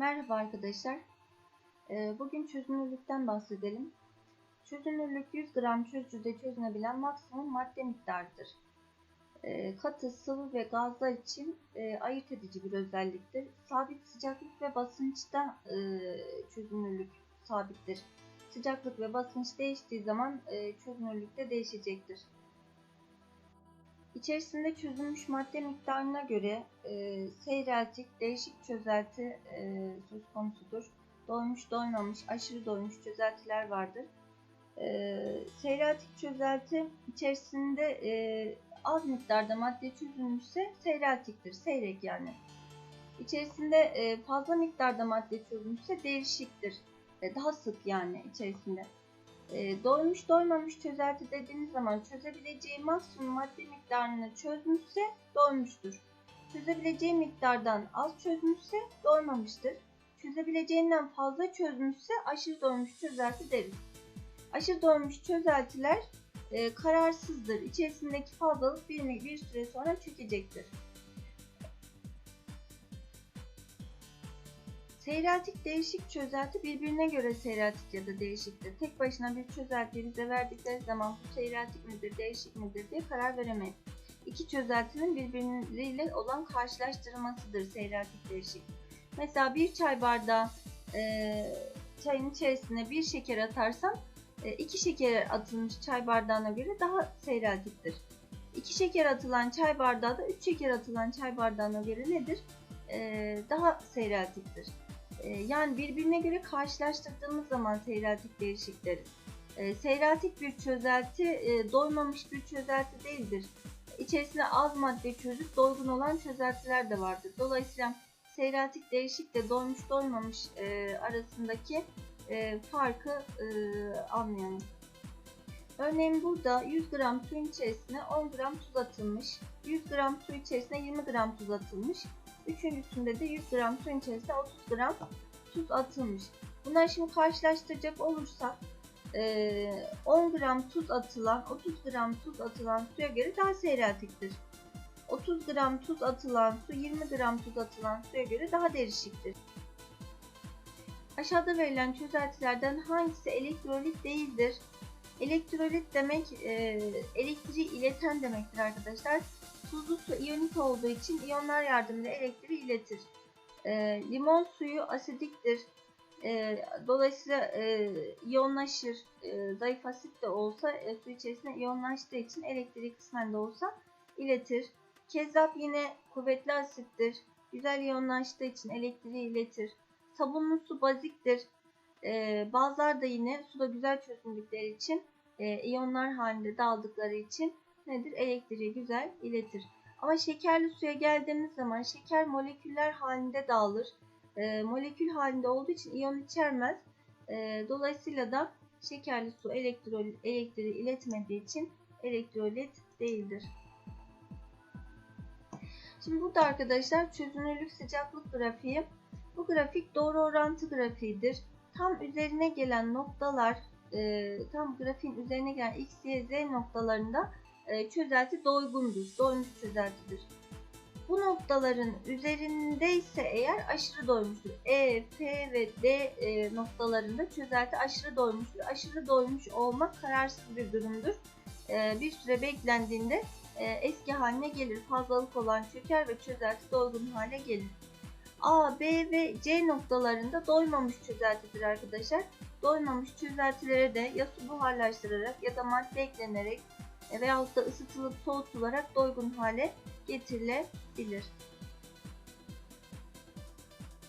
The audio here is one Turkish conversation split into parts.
Merhaba arkadaşlar. Ee, Bugün çözünürlükten bahsedelim. Çözünürlük 100 gram çözücüde çözünebilen maksimum madde miktarıdır. Ee, Katı, sıvı ve gazlar için e, ayırt edici bir özelliktir. Sabit sıcaklık ve basınçta e, çözünürlük sabittir. Sıcaklık ve basınç değiştiği zaman e, çözünürlük de değişecektir. İçerisinde çözülmüş madde miktarına göre e, seyreltik, değişik çözelti e, söz konusudur. Doymuş, doymamış, aşırı doymuş çözeltiler vardır. E, seyreltik çözelti içerisinde e, az miktarda madde çözülmüşse seyreltiktir, seyrek yani. İçerisinde e, fazla miktarda madde çözülmüşse değişiktir, e, daha sık yani içerisinde. E, doymuş doymamış çözelti dediğiniz zaman çözebileceği maksimum madde miktarını çözmüşse doymuştur. Çözebileceği miktardan az çözmüşse doymamıştır. Çözebileceğinden fazla çözmüşse aşırı doymuş çözelti deriz. Aşırı doymuş çözeltiler e, kararsızdır. İçerisindeki fazlalık bir, bir süre sonra çökecektir. Seyreltik değişik çözelti birbirine göre seyreltik ya da değişiktir. Tek başına bir çözeltiyi bize verdikleri zaman bu seyreltik midir, değişik midir diye karar veremeyiz. İki çözeltinin birbirleriyle olan karşılaştırmasıdır seyreltik değişik. Mesela bir çay bardağı e, çayın içerisine bir şeker atarsam e, iki şeker atılmış çay bardağına göre daha seyreltiktir. İki şeker atılan çay bardağı da üç şeker atılan çay bardağına göre nedir? E, daha seyreltiktir. E, yani birbirine göre karşılaştırdığımız zaman seyreltik değişik deriz. E, seyreltik bir çözelti e, doymamış bir çözelti değildir. İçerisine az madde çözüp doygun olan çözeltiler de vardır. Dolayısıyla seyreltik değişik de doymuş doymamış e, arasındaki e, farkı anlayalım. Örneğin burada 100 gram suyun içerisine 10 gram tuz atılmış. 100 gram su içerisine 20 gram tuz atılmış. Üçüncüsünde de 100 gram suyun içerisine 30 gram tuz atılmış. Bunları şimdi karşılaştıracak olursak 10 gram tuz atılan 30 gram tuz atılan suya göre daha seyreltiktir. 30 gram tuz atılan su 20 gram tuz atılan suya göre daha derişiktir. Aşağıda verilen çözeltilerden hangisi elektrolit değildir? Elektrolit demek e, elektriği ileten demektir arkadaşlar. Tuzlu su iyonik olduğu için iyonlar yardımıyla elektriği iletir. E, limon suyu asidiktir. E, dolayısıyla e, iyonlaşır. E, zayıf asit de olsa e, su içerisinde iyonlaştığı için elektriği kısmen de olsa iletir. Kezzap yine kuvvetli asittir. Güzel iyonlaştığı için elektriği iletir. Sabunlu su baziktir. E, bazılar da yine suda güzel çözündükleri için e, iyonlar halinde dağıldıkları için nedir? Elektriği güzel iletir. Ama şekerli suya geldiğimiz zaman şeker moleküller halinde dağılır. E, molekül halinde olduğu için iyon içermez. E, dolayısıyla da şekerli su elektrolit, elektriği iletmediği için elektrolit değildir. Şimdi burada arkadaşlar çözünürlük sıcaklık grafiği. Bu grafik doğru orantı grafiğidir. Tam üzerine gelen noktalar, e, tam grafiğin üzerine gelen x, y, z noktalarında çözelti doygundur, doymuş çözeltidir. Bu noktaların üzerinde ise eğer aşırı doymuştur. E, F ve D e, noktalarında çözelti aşırı doymuştur. Aşırı doymuş olmak kararsız bir durumdur. E, bir süre beklendiğinde e, eski haline gelir. Fazlalık olan çöker ve çözelti doygun hale gelir. A, B ve C noktalarında doymamış çözeltidir arkadaşlar. Doymamış çözeltilere de ya su buharlaştırarak ya da madde eklenerek veyahut da ısıtılıp soğutularak doygun hale getirilebilir.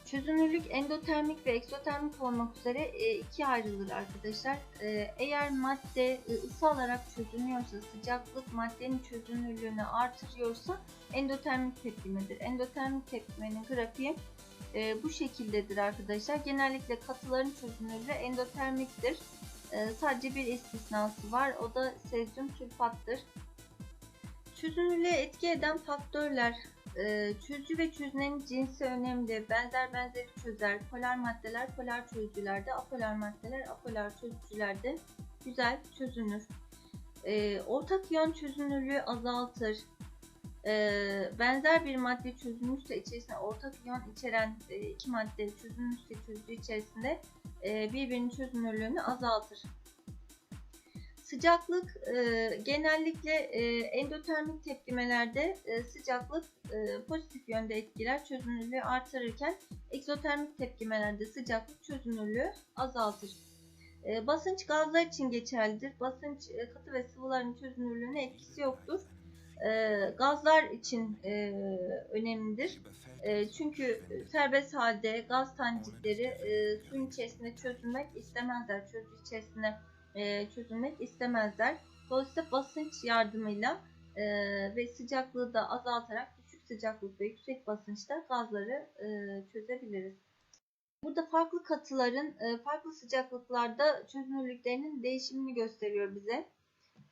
Çözünürlük endotermik ve eksotermik olmak üzere ikiye ayrılır arkadaşlar. Eğer madde ısı alarak çözünüyorsa, sıcaklık maddenin çözünürlüğünü artırıyorsa endotermik tepkimedir. Endotermik tepkimenin grafiği bu şekildedir arkadaşlar. Genellikle katıların çözünürlüğü endotermiktir. Sadece bir istisnası var. O da sezyum sülfattır. Çözünürlüğe etki eden faktörler çözücü ve çözünenin cinsi önemli. Benzer benzeri çözer. Polar maddeler polar çözücülerde, apolar maddeler apolar çözücülerde güzel çözünür. Ortak iyon çözünürlüğü azaltır. Ee, benzer bir madde çözülmüşse içerisinde ortak iyon içeren e, iki madde çözülmüşse çözücü içerisinde e, birbirinin çözünürlüğünü azaltır. Sıcaklık e, genellikle endotermik tepkimelerde sıcaklık pozitif yönde etkiler, çözünürlüğü artırırken egzotermik tepkimelerde sıcaklık çözünürlüğü azaltır. Basınç gazlar için geçerlidir. Basınç katı ve sıvıların çözünürlüğüne etkisi yoktur. E, gazlar için e, önemlidir. E, çünkü serbest halde gaz tanecikleri e, suyun içerisinde çözülmek istemezler. Çözü içerisinde e, çözülmek istemezler. Dolayısıyla basınç yardımıyla e, ve sıcaklığı da azaltarak düşük sıcaklık ve yüksek basınçta gazları e, çözebiliriz. Burada farklı katıların e, farklı sıcaklıklarda çözünürlüklerinin değişimini gösteriyor bize.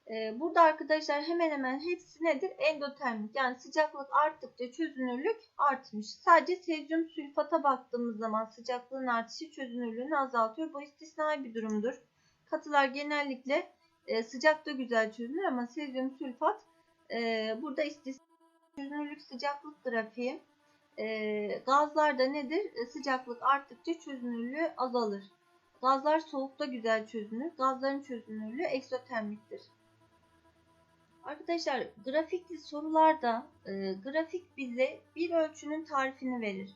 E, burada arkadaşlar hemen hemen hepsi nedir? Endotermik yani sıcaklık arttıkça çözünürlük artmış. Sadece sezyum sülfata baktığımız zaman sıcaklığın artışı çözünürlüğünü azaltıyor. Bu istisnai bir durumdur. Katılar genellikle e, sıcakta güzel çözünür ama sezyum sülfat e, burada istisnai çözünürlük sıcaklık grafiği. E, gazlarda nedir? E, sıcaklık arttıkça çözünürlüğü azalır. Gazlar soğukta güzel çözünür. Gazların çözünürlüğü eksotermiktir. Arkadaşlar grafikli sorularda e, grafik bize bir ölçünün tarifini verir.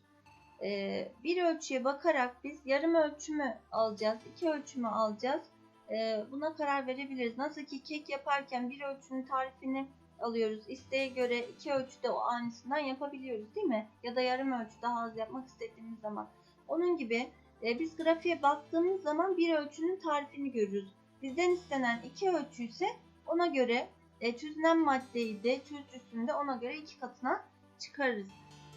E, bir ölçüye bakarak biz yarım ölçümü alacağız, iki ölçümü alacağız. E, buna karar verebiliriz. Nasıl ki kek yaparken bir ölçünün tarifini alıyoruz. İsteğe göre iki ölçüde o aynısından yapabiliyoruz değil mi? Ya da yarım ölçü daha az yapmak istediğimiz zaman. Onun gibi e, biz grafiğe baktığımız zaman bir ölçünün tarifini görürüz. Bizden istenen iki ölçü ise ona göre e, çözünen maddeyi de çözücüsünü de ona göre iki katına çıkarırız.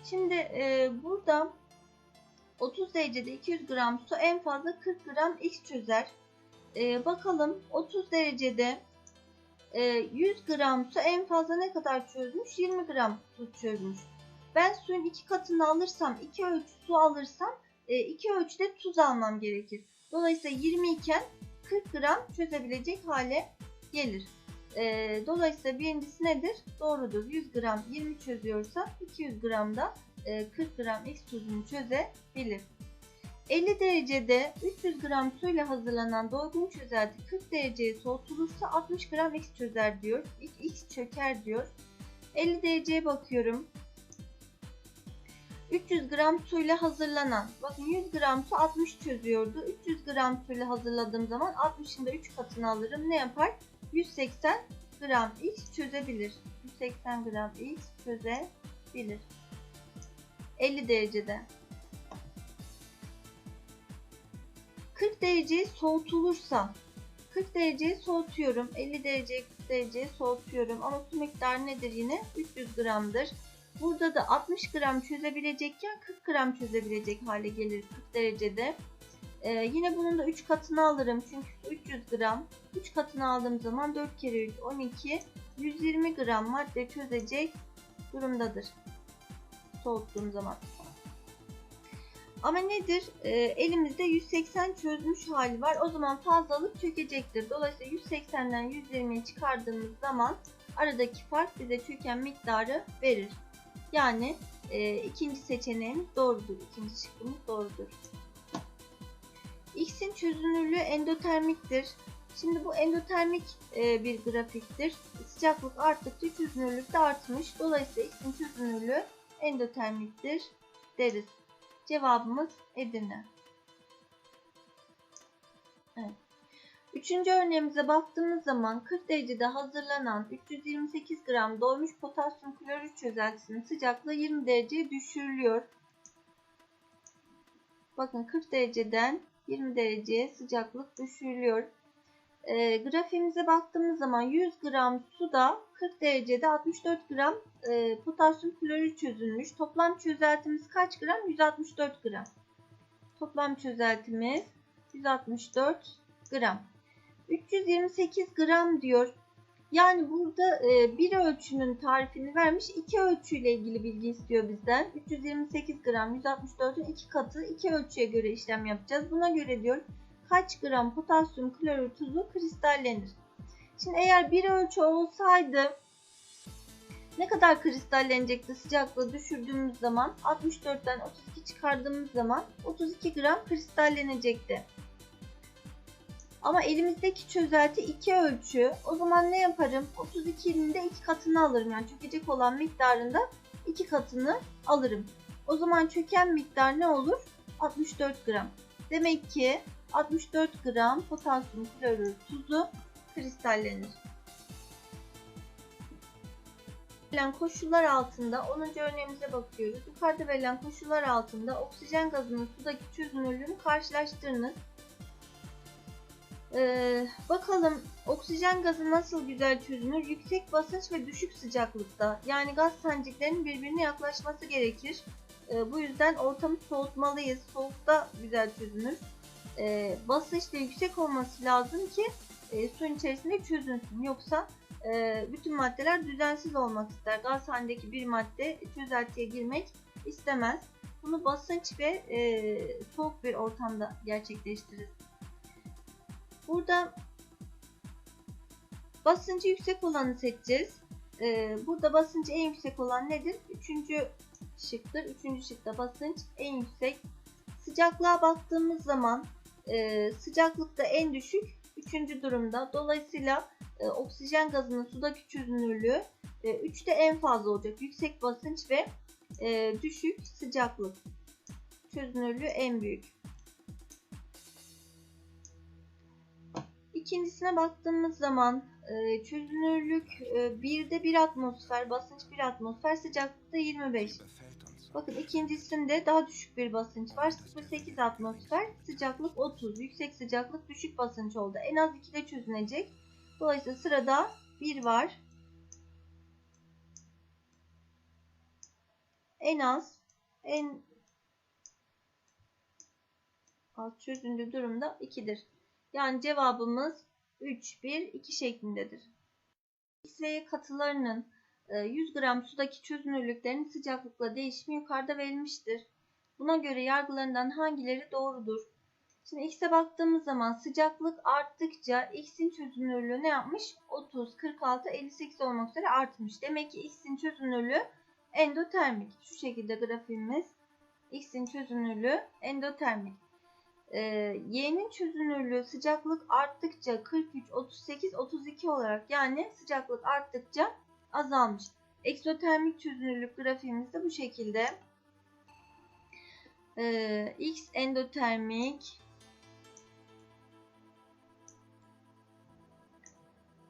Şimdi e, burada 30 derecede 200 gram su en fazla 40 gram X çözer. E, bakalım 30 derecede e, 100 gram su en fazla ne kadar çözmüş? 20 gram su çözmüş. Ben suyun iki katını alırsam, iki ölçü su alırsam e, iki ölçüde tuz almam gerekir. Dolayısıyla 20 iken 40 gram çözebilecek hale gelir. E, dolayısıyla birincisi nedir? Doğrudur. 100 gram 20 çözüyorsa 200 gram da e, 40 gram X tuzunu çözebilir. 50 derecede 300 gram suyla hazırlanan doygun çözelti 40 dereceye soğutulursa 60 gram X çözer diyor. X çöker diyor. 50 dereceye bakıyorum. 300 gram suyla hazırlanan, bakın 100 gram su 60 çözüyordu. 300 gram suyla hazırladığım zaman 60'ın da 3 katını alırım. Ne yapar? 180 gram X çözebilir. 180 gram X çözebilir. 50 derecede. 40 dereceye soğutulursa 40 dereceye soğutuyorum. 50 dereceye 40 dereceye soğutuyorum. Ama su miktarı nedir yine? 300 gramdır. Burada da 60 gram çözebilecekken 40 gram çözebilecek hale gelir 40 derecede. Ee, yine bunun da 3 katını alırım. Çünkü 300 gram. 3 katını aldığım zaman 4 kere 3 12 120 gram madde çözecek durumdadır. Soğuttuğum zaman. Ama nedir? E, elimizde 180 çözmüş hali var. O zaman fazlalık çökecektir. Dolayısıyla 180'den 120'yi çıkardığımız zaman aradaki fark bize çöken miktarı verir. Yani e, ikinci seçeneğimiz doğrudur. İkinci şıkkımız doğrudur. X'in çözünürlüğü endotermiktir. Şimdi bu endotermik e, bir grafiktir. Sıcaklık arttıkça çözünürlük de artmış. Dolayısıyla X'in çözünürlüğü endotermiktir deriz. Cevabımız Edirne. Evet. Üçüncü örneğimize baktığımız zaman 40 derecede hazırlanan 328 gram doymuş potasyum klorür çözeltisinin sıcaklığı 20 dereceye düşürülüyor. Bakın 40 dereceden 20 dereceye sıcaklık düşürülüyor. E, grafiğimize baktığımız zaman 100 gram suda 40 derecede 64 gram e, potasyum klorür çözülmüş. Toplam çözeltimiz kaç gram? 164 gram. Toplam çözeltimiz 164 gram. 328 gram diyor. Yani burada e, bir ölçünün tarifini vermiş. iki ölçüyle ilgili bilgi istiyor bizden. 328 gram 164'ün iki katı iki ölçüye göre işlem yapacağız. Buna göre diyor kaç gram potasyum klorür tuzu kristallenir. Şimdi eğer bir ölçü olsaydı Ne kadar kristallenecekti sıcaklığı düşürdüğümüz zaman 64'ten 32 çıkardığımız zaman 32 gram kristallenecekti. Ama elimizdeki çözelti 2 ölçü. O zaman ne yaparım? 32'nin de 2 katını alırım. Yani çökecek olan miktarında 2 katını alırım. O zaman çöken miktar ne olur? 64 gram. Demek ki 64 gram potasyum klorür tuzu kristallenir. verilen koşullar altında 10. örneğimize bakıyoruz. Yukarıda verilen koşullar altında oksijen gazının sudaki çözünürlüğünü karşılaştırınız. Ee, bakalım oksijen gazı nasıl güzel çözünür? Yüksek basınç ve düşük sıcaklıkta. Yani gaz sancıklarının birbirine yaklaşması gerekir. Ee, bu yüzden ortamı soğutmalıyız. Soğukta güzel çözünür. Ee, basınç da yüksek olması lazım ki e, suyun içerisinde çözünsün. Yoksa e, bütün maddeler düzensiz olmak ister. Gaz halindeki bir madde çözeltiye girmek istemez. Bunu basınç ve e, soğuk bir ortamda gerçekleştirir. Burada basıncı yüksek olanı seçeceğiz. E, burada basıncı en yüksek olan nedir? Üçüncü şıktır. Üçüncü şıkta basınç en yüksek. Sıcaklığa baktığımız zaman e, sıcaklıkta en düşük üçüncü durumda. Dolayısıyla e, oksijen gazının sudaki çözünürlüğü e, 3'te en fazla olacak. Yüksek basınç ve e, düşük sıcaklık. Çözünürlüğü en büyük. İkincisine baktığımız zaman e, çözünürlük e, 1'de 1 atmosfer, basınç 1 atmosfer, sıcaklıkta 25. Bakın ikincisinde daha düşük bir basınç var. 0.8 atmosfer, sıcaklık 30. Yüksek sıcaklık, düşük basınç oldu. En az 2'de çözünecek. Dolayısıyla sırada 1 var. En az, en az çözündüğü durumda 2'dir. Yani cevabımız 3, 1, 2 şeklindedir. X ve Y katılarının 100 gram sudaki çözünürlüklerinin sıcaklıkla değişimi yukarıda verilmiştir. Buna göre yargılarından hangileri doğrudur? Şimdi X'e baktığımız zaman sıcaklık arttıkça X'in çözünürlüğü ne yapmış? 30, 46, 58 olmak üzere artmış. Demek ki X'in çözünürlüğü endotermik. Şu şekilde grafiğimiz X'in çözünürlüğü endotermik. Ee, Y'nin çözünürlüğü sıcaklık arttıkça 43, 38, 32 olarak yani sıcaklık arttıkça azalmış. Eksotermik çözünürlük grafiğimiz de bu şekilde. Ee, X endotermik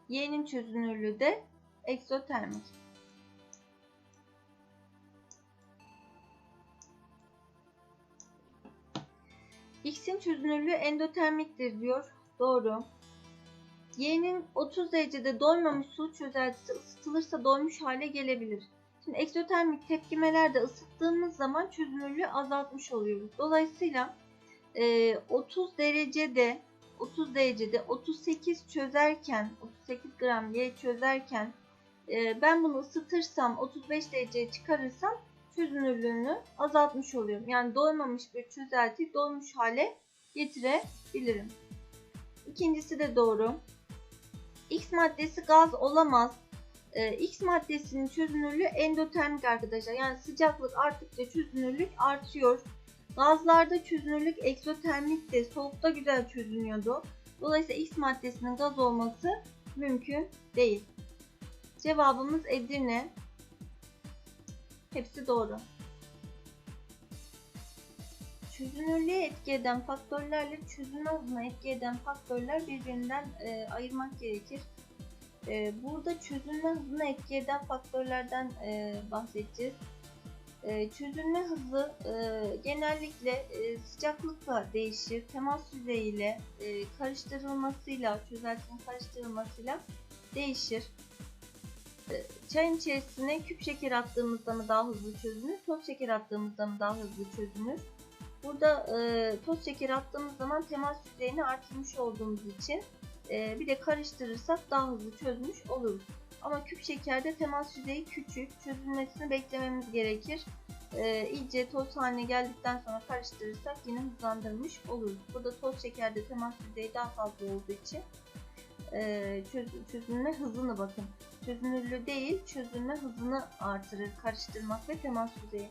Y'nin çözünürlüğü de eksotermik. X'in çözünürlüğü endotermiktir diyor. Doğru. Y'nin 30 derecede doymamış su çözeltisi ısıtılırsa doymuş hale gelebilir. Şimdi eksotermik tepkimelerde ısıttığımız zaman çözünürlüğü azaltmış oluyoruz. Dolayısıyla 30 e, derecede 30 derecede 38 çözerken 38 gram Y çözerken e, ben bunu ısıtırsam 35 dereceye çıkarırsam çözünürlüğünü azaltmış oluyorum. Yani doymamış bir çözelti doymuş hale getirebilirim. İkincisi de doğru. X maddesi gaz olamaz. Ee, X maddesinin çözünürlüğü endotermik arkadaşlar. Yani sıcaklık arttıkça çözünürlük artıyor. Gazlarda çözünürlük eksotermik de soğukta güzel çözünüyordu. Dolayısıyla X maddesinin gaz olması mümkün değil. Cevabımız Edirne. Hepsi doğru. Çözünürlüğe etki eden faktörlerle çözünme hızına etki eden faktörler birbirinden e, ayırmak gerekir. E, burada çözünme hızına etki eden faktörlerden e, bahsedeceğiz. E, çözünme hızı e, genellikle e, sıcaklıkla değişir. Temas yüzeyiyle e, karıştırılmasıyla, çözeltinin karıştırılmasıyla değişir. E, çayın içerisine küp şeker attığımızda mı daha hızlı çözünür, toz şeker attığımızda mı daha hızlı çözünür? Burada e, toz şeker attığımız zaman temas yüzeyini artırmış olduğumuz için e, bir de karıştırırsak daha hızlı çözmüş oluruz. Ama küp şekerde temas yüzeyi küçük, çözülmesini beklememiz gerekir. E, iyice toz haline geldikten sonra karıştırırsak yine hızlandırmış oluruz. Burada toz şekerde temas yüzeyi daha fazla olduğu için e, çöz, çözülme hızını bakın. çözünürlüğü değil çözünme hızını artırır karıştırmak ve temas düzeyi.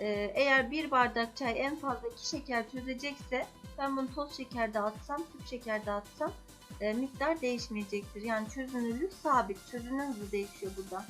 Ee, eğer bir bardak çay en fazla 2 şeker çözecekse ben bunu toz şeker dağıtsam, küp şeker dağıtsam e, miktar değişmeyecektir. Yani çözünürlük sabit. Çözünme hızı değişiyor burada.